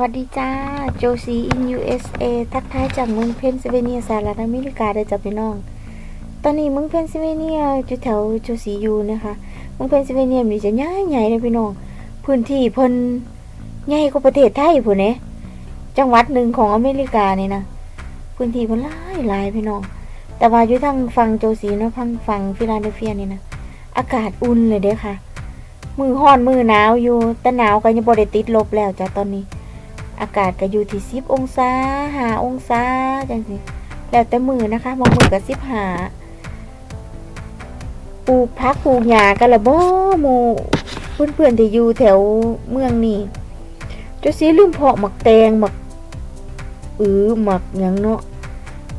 วัสดีจ้า โจซีอิน USA ทักทายจากเมืองเพนซิลเวเนียสหรัฐอเมริกาเด้อจ้าพี่น้อง ตอนนี้เมืองเพนซิลเวเนียอยู่แถวโจซียูนะคะเมืองเพนซิลเวเนียมีจะใหญ่ใหญ่เลยพี่น้อง พื้นที่เพิ่นใหญ่กว่าประเทศไทยพุ่นเด้จังหวัดหนึ่งของอเมริกานี่นะพื้นที่เพิ่นหลายหลายพี่น้อง แต่ว่าอยู่ทางฝั่งโจซีเนาะฝั่งฝั่งฟิลาเดลเฟียนี่นะอากาศอุ่นเลยเด้อค่ะ มือฮ้อนมือหนาวอยู่แต่หนาวก็ยังบ่ได้ติดลบแล้วจ้ะตอนนี้ อากาศก็อยู่ที่10องศา5องศาจังซี่แล้วแต่มือนะคะบางมือก็15ปลูกพักปลูกหญ้ากันละบ่หมู่เพื่อนๆที่อยู่แถวเมืองนี่จะสิลืมเพาะหมักแตงหมักอือหมักหยังเนาะ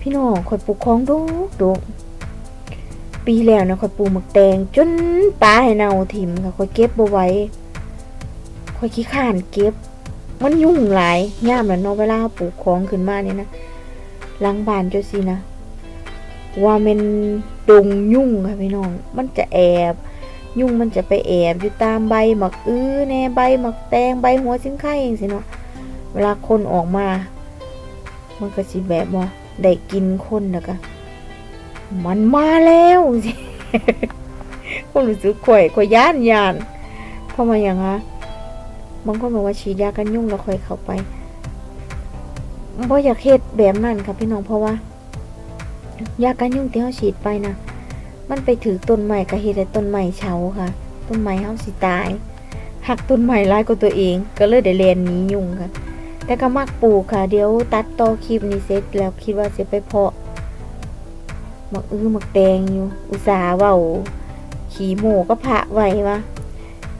พี่น้องข่อยปลูกของดกดกปีแล้วนะข่อยปลูกหมักแตงจนปลาให้เน่าถิ่มค่ะข่อยเก็บบ่ไว้ข่อยขี้ข้านเก็บ มันยุ่งหลายย่ามแล้วเนาะเวลาเราปลูกของขึ้นมาเนี่ยนะหลังบานเจ้าสินะว่ามันดงยุ่งค่ะพี่น้อง มันจะแอบ ยุ่งมันจะไปแอบอยู่ตามใบหมักอื้อแน่ใบหมักแตงใบหัวซิ้งไข่เองสิเนาะเวลาคนออกมา มันก็สิแบบว่าได้กินคนแล้วก็มันมาแล้วสิคนรู้สึกข่อยข่อยย่านย่านเพราะมาอย่างฮะ บางคนบอกว่าฉีดยากันยุ่งแล้วค่อยเข้าไปบ่อยากเฮ็ดแบบนั้นค่ะพี่น้องเพราะว่า ยากันยุ่งที่เฮาฉีดไปนะมันไปถือต้นไม้ก็เฮ็ดให้ต้นไม้เฉาค่ะ ต้นไม้เฮาสิตายหักต้นไม้ร้ายกว่าตัวเอง ก็เลยได้แลนหนียุ่งค่ะ แต่ก็มักปลูกค่ะ เดี๋ยวตัดต่อคลิปนี้เสร็จแล้วคิดว่าจะไปเพาะมักอื้อมักแตงอยู่ อุตสาห์เว้าขี่โมก็พระไว้ว่า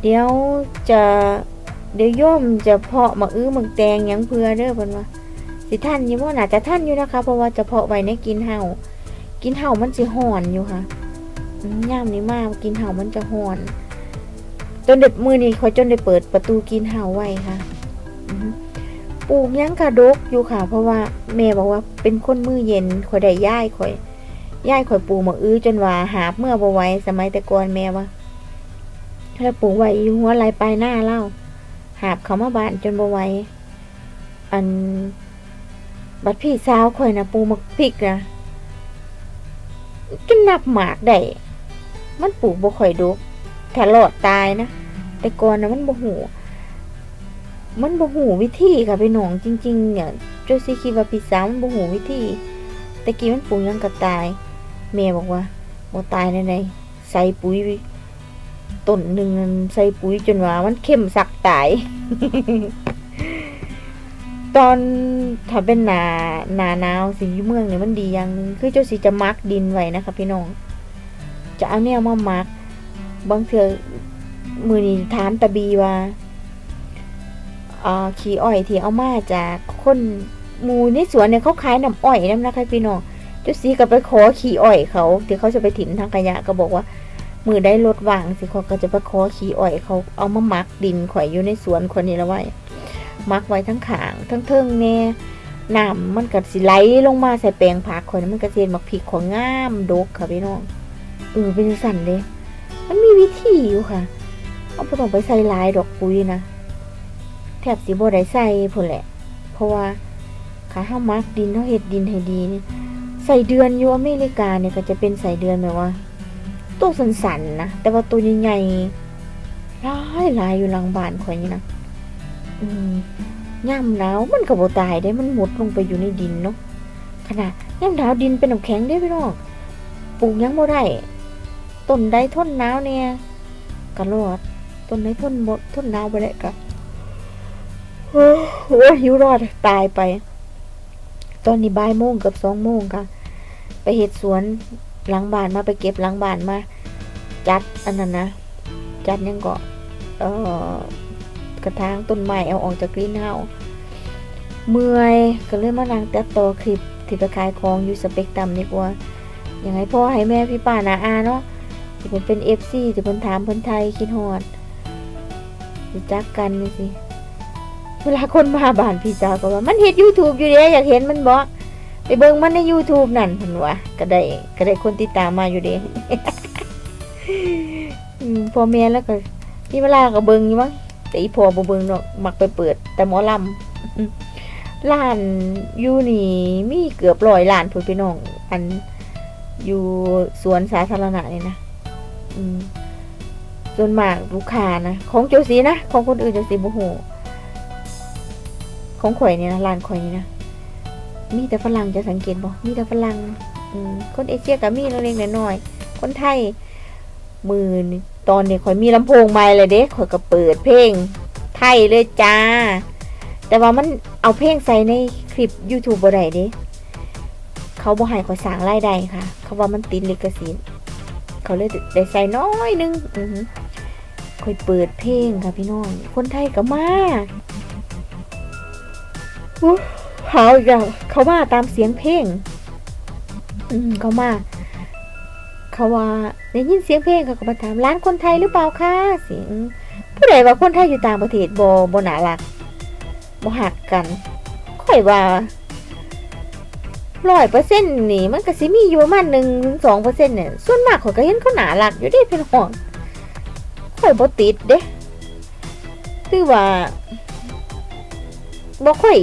เดี๋ยวจะ เดี๋ยวโย่อมจะเพาะมักอื้อมักแตงยังเพื่อเด้อเพิ่นว่าสิท่านอยู่บ่น่าจะท่านอยู่นะคะ เพราะว่าจะเพาะไว้ในกินเห่ากินเห่ามันสิห่อนอยู่ค่ะย่ามนี้มากกินเห่ามันจะห่อนจนเด็ดมือนี้คอยจนได้เปิดประตูกินเห่าไว้ค่ะปลูกยังกระดกอยู่ค่ะ เพราะว่าแม่บอกว่าเป็นคนมือเย็นคอยได้ย่ายคอยย่ายคอยปลูกมักอื้อจนว่าหาบเมื่อบ่ไว้สมัยแต่ก่อนแม่ว่าถ้าปลูกไว้อยู่หัวไหลปลายหน้าเล่า หาบเขามาบ้านจนบ่ไหวอัน บัดพี่สาวข่อยนะปูมักพริกนะจนนับหมากได้มันปลูกบ่ค่อยดกถ้าหลอดตายนะแต่ก่อนนะมันบ่หูมันบ่หูวิธีค่ะพี่น้องจริงๆเนี่ยโจซีคิดว่าพี่สาวมันบ่หูวิธีแต่กี้มันปลูกยังก็ตายแม่บอกว่าบ่ตายแน่ๆใส่ปุ๋ยต้นหนึ่งใส่ปุ๋ยจนว่ามันเข้มสักตาย ตอนถ้าเป็นหนาหนาหนาวสิอยู่เมืองเนี่ยมันดีอย่างนึงคือเจ้าสิจะมักดินไว้นะคะพี่น้อง จะเอาเนี่ยมามัก บางเทื่อมือนี้ถามตาบีว่าอาขี้อ้อยที่เอามาจากคนหมูในสวนเนี่ยเขาขายน้ำอ้อยน้ำนะคะพี่น้องเจ้าสีก็ไปขอขี้อ้อยเขาที่เขาจะไปถิ่นทางขยะก็บอกว่า มือได้รถว่างสิเขาก็จะไปขอขี้อ้อยเขาเอามามักดินข่อยอยู่ในสวนคนนี้ละไว้มักไว้ทั้งขางทั้งเทิงแน่น้ำมันก็สิไหลลงมาใส่แปลงผักข่อยนะมันก็สิเห็นมักผิกของงามดกค่ะพี่น้องเออเป็นสั่นเลย มันมีวิธีอยู่ค่ะ เอาไปต้องไปใส่ลายดอกปุ๋ยนะแทบสิบ่ได้ใส่พุ่นแหละ เพราะว่าขาห้ามักดินเฮาเฮ็ดดินให้ดีนี่ใส่เดือนอยู่อเมริกาเนี่ยก็จะเป็นใส่เดือนแบบว่า ตัวสันๆนนะแต่ว่าตัวใหญ่ๆลายลายอยู่หลังบ้านข่อยนี่นะอืมย่ำหนาวมันก็บ่ตายได้มันหมดลงไปอยู่ในดินเนาะขนาดย่ำหนาวดินเป็นน้ำแข็งได้พี่น้องปลูกยังบ่ได้ต้นใดทนหนาวเนี่ยก็รอดต้นใดทนบ่ทนหนาวบ่ได้ก็โอ้หิวรอดตายไป ตอนนี้บ่ายโมงเกับสองโมงค่ะ ไปเฮ็ดสวน หลังบ้านมาไปเก็บหลังบ้านมา จัดอันนั้นนะ จัดยังก็เออกระถางต้นไม้เอาออกจากกรีนเฮาเมื่อยก็เลยมานั่งตัดต่อคลิปที่ไปขายของอยู่สเปกตัมดีกว่าอย่างไรพ่อให้แม่พี่ป้านาอาเนาะที่เพิ่นเป็นเอฟซีที่เพิ่นถามเพิ่นไทยคิดฮอดรู้จักกันนี่สิเวลาคนมาบ้านพี่สาวก็ว่า มันเฮ็ด YouTube อยู่เด้อยากเห็นมันบ่ ไปเบิ่งมันใน YouTube นั่นเพิ่นว่าก็ได้ก็ได้คนติดตามมาอยู่เด้พ่อแม่แล้วก็มีเวลาก็เบิ่งอยู่มั้งแต่อีพ่อบ่เบิ่งดอกมักไปเปิด แต่หมอลำล้านอยู่นี่มีเกือบร้อยล้านพุ่นพี่น้อง อันอยู่สวนสาธารณะนี่นะอืมส่วนมากลูกค้านะของโจสีนะของคนอื่นโจสีบ่ฮู้ของข่อยนี่นะร้านข่อยนี่นะ มีแต่ฝรั่งจะสังเกตบ่มีแต่ฝรั่งคนเอเชียก็มีเล็กๆน้อยๆคนไทยมือนตอนนี้ข่อยมีลำโพงใหม่เลยเด้ข่อยก็เปิดเพลงไทยเลยจ้า แต่ว่ามันเอาเพลงใส่ในคลิป YouTube บ่ได้เด้เขาบ่ให้ข่อยสร้างรายได้ค่ะ เขาว่ามันติดลิขสิทธิ์เขาเลยได้ใส่น้อยนึงอือหือข่อยเปิดเพลงค่ะพี่น้องคนไทยก็มา อู้หาอีกแล้วเขามาตามเสียงเพลง อืมเขามาเขาว่าได้ยินเสียงเพลงเขาก็มาถามร้านคนไทยหรือเปล่าคะเสียงผู้ใดว่าคนไทยอยู่ต่างประเทศโบ่บ่น่ารักบ่หักกันค่อยว่าร้อยเปอร์เซ็นต์นี่มันก็สิมีอยู่ประมาณหนึ่งถึงสองเปอร์เซ็นต์เนี่ยส่วนมากข่อยก็เห็นเขาหน่ารักอยู่เด้พี่น้องค่อยบ่ติดเด้คือว่าบ่ค่อย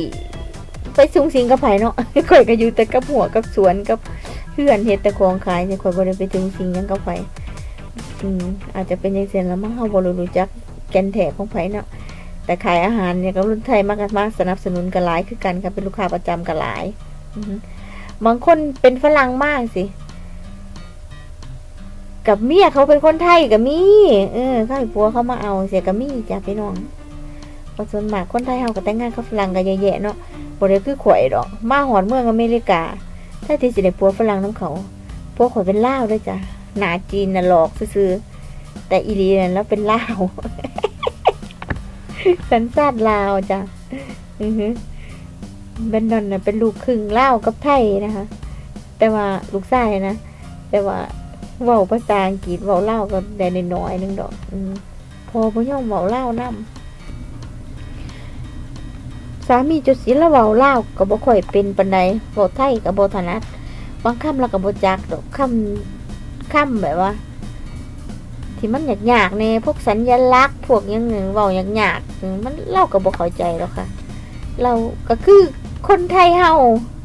ไปสูงสิงกับไผเนาะข่อยก็อยู่แต่กับหัวกับสวนกับเพื่อนเฮ็ดแต่ของขายเนี่ยข่อยบ่ได้ไปถึงสิงยังกับไผอืมอาจจะเป็นจังซี่แล้วมั้งเฮาบ่รู้จักแกนแท้ของไผเนาะแต่ขายอาหารเนี่ยก็รุ่นไทยมากมากสนับสนุนกันหลายคือกันค่ะเป็นลูกค้าประจำกันหลายบางคนเป็นฝรั่งมากสิกับเมียเขาเป็นคนไทยกับมีเออเขาผัวเขามาเอาเสียกับมีจ้ะพี่น้องพราะส่วนมากคนไทยเฮาก็แต่งงานกับฝรั่งกันแย่ๆเนาะ บ่ได้คือข่อยดอก มาหอดเมืองอเมริกา ถ้าที่สิได้ผัวฝรั่งน้ำเขาพวกข่อยเป็นล่าวด้วยจ้ะหนาจีนน่ะหลอกซื่อแต่อีหลีนั่นแล้วเป็นล่าวสันชาติลาวจ้ะอือฮึเบนดอนน่ะเป็นลูกครึ่งลาวกับไทยนะคะ แต่ว่าลูกชายนะ แต่ว่าเว้าภาษาอังกฤษเว้าลาวก็ได้น้อยๆนึงดอก อืมพอบ่ยอมเว้าลาวนํสามีจุดศิลเว้าลาก็บ่ค่อยเป็นปานใดเว้าไทยก็บ่ถนัดบางคำเราก็บ่จักดอกคำคำแบบว่า ที่มันยากๆในพวกสัญลักษณ์พวกยังหนึ่งเว้ายากๆมันเราก็บ่เข้าใจหรอกค่ะ เราก็คือคนไทยเฮา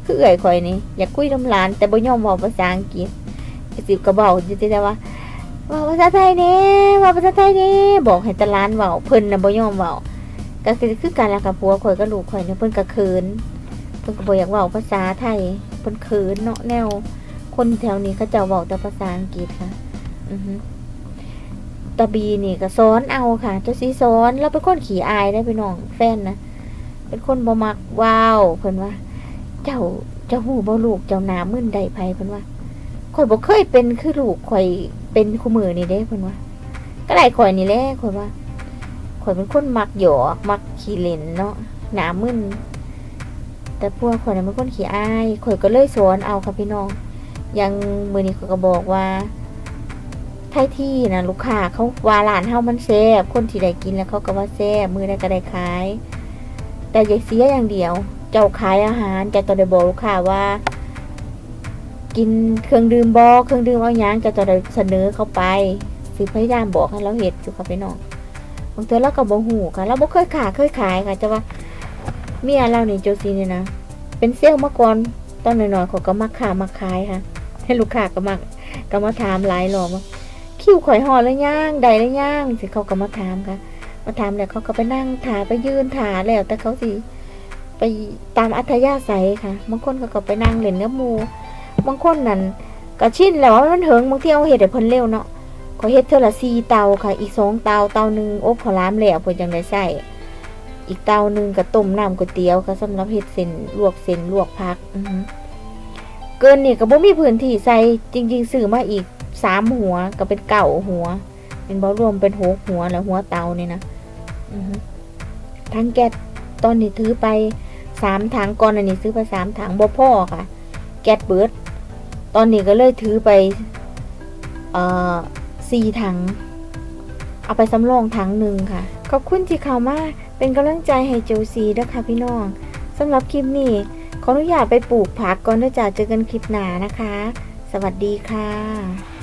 คือเอ่ยข่อยนี่อยากคุยน้ำหลาน แต่บ่ยอมเว้าภาษาอังกฤษสิก็เว้าอยู่แต่ว่าว้าภาษาไทยแน่ว้าภาษาไทยแน่บอกให้ตหลานเว้าเพิ่นน่ะบ่ยอมเว้า ก็คือคือการละกับผัวข่อยกับลูกข่อยเนี่ยเพิ่นก็เขินเพิ่นก็บ่อยากเว้าภาษาไทยเพิ่นเขินเนาะแนว คนแถวนี้เขาจะเว้าแต่ภาษาอังกฤษค่ะ อือฮึตาบีนี่ก็สอนเอาค่ะเจ้าสีสอนแล้วเป็นคนขี้อายได้พี่น้องแฟนนะเป็นคนบ่มักว้าวเพิ่นว่า เจ้าเจ้าหูบ่ลูกเจ้าหนามึนใดไผเพิ่นว่าข่อยบ่เคยเป็นคือลูกข่อยเป็นคู่มือนี่เด้เพิ่นว่า ก็ได้ข่อยนี่แหละข่อยว่า ข่อยเป็นคนมักหยอกมักขี้เล่นเนาะหนามึนแต่พวกข่อยน่ะเป็นคนขี้อายข่อยก็เลยสอนเอาค่ะพี่น้องย่างมือนี้เขาก็บอกว่าไทยที่นะลูกค้าเขาว่าร้านเฮามันแซ่บคนที่ได้กินแล้วเขาก็ว่าแซ่บมือได้ก็ได้ขาย แต่อย่าเสียอย่างเดียว เจ้าขายอาหารจะต้องได้บอกลูกค้าว่า กินเครื่องดื่มบอเครื่องดื่มเอาหยังจะต้องได้เสนอเข้าไปสิพยายามบอกให้เราเห็ดอยู่ค่ะพี่น้อง บางเทีเราก็บ่หูค่ะเราบ่เคยขาเคยขายค่ะจะว่าเมียเรานี่โจซีนี่นะเป็นเซลล์มาก่อนตอนน้อยๆเขาก็มาขามาขายค่ะ ให้ลูกค้าก็มาก็มาถามหลายรอบว่าคิวข่อยห่อแล้วย่างใดแล้วย่างสิเขาก็มาถามค่ะ มาถามแล้วเขาก็ไปนั่งถาไปยืนถาแล้ว แต่เขาสิไปตามอัธยาศัยค่ะ บางคนเขาก็ไปนั่งเล่นกับหมูบางคนนั่นก็ชินแล้วว่ามันเถิงบางทีเอาเห็ดให้เพิ่นเร็วเนาะ ขาเฮ็ดเท่าละสี่เตาค่ะ อีกสองเตาเตาหนึ่งอบข้าวหลามแล้วเพิ่นจังได้ใส่อีกเตาหนึ่งก็ต้มน้ำก๋วยเตี๋ยวค่ะสำหรับเฮ็ดเส้นลวกเส้นลวกผักเกินนี่ก็บ่มีพื้นที่ใส่จริง ๆ ซื้อมาอีกสามหัวก็เป็นเก่าหัว เป็นบ่รวมเป็นหกหัวแล้วหัวเตานี่นะทั้งแก๊สตอนนี้ถือไปสามถังก่อนอันนี้ซื้อไปสามถังบ่พ่อค่ะ แก๊สเบิดตอนนี้ก็เลยถือไป เอ่อ สี่ถัง เอาไปสำรองถังหนึ่งค่ะ ขอบคุณที่เข้ามาเป็นกำลังใจให้โจซีด้วยค่ะพี่น้องสำหรับคลิปนี้ ขออนุญาตไปปลูกผักก่อนนะจ๊ะเจอกันคลิปหน้านะคะ สวัสดีค่ะ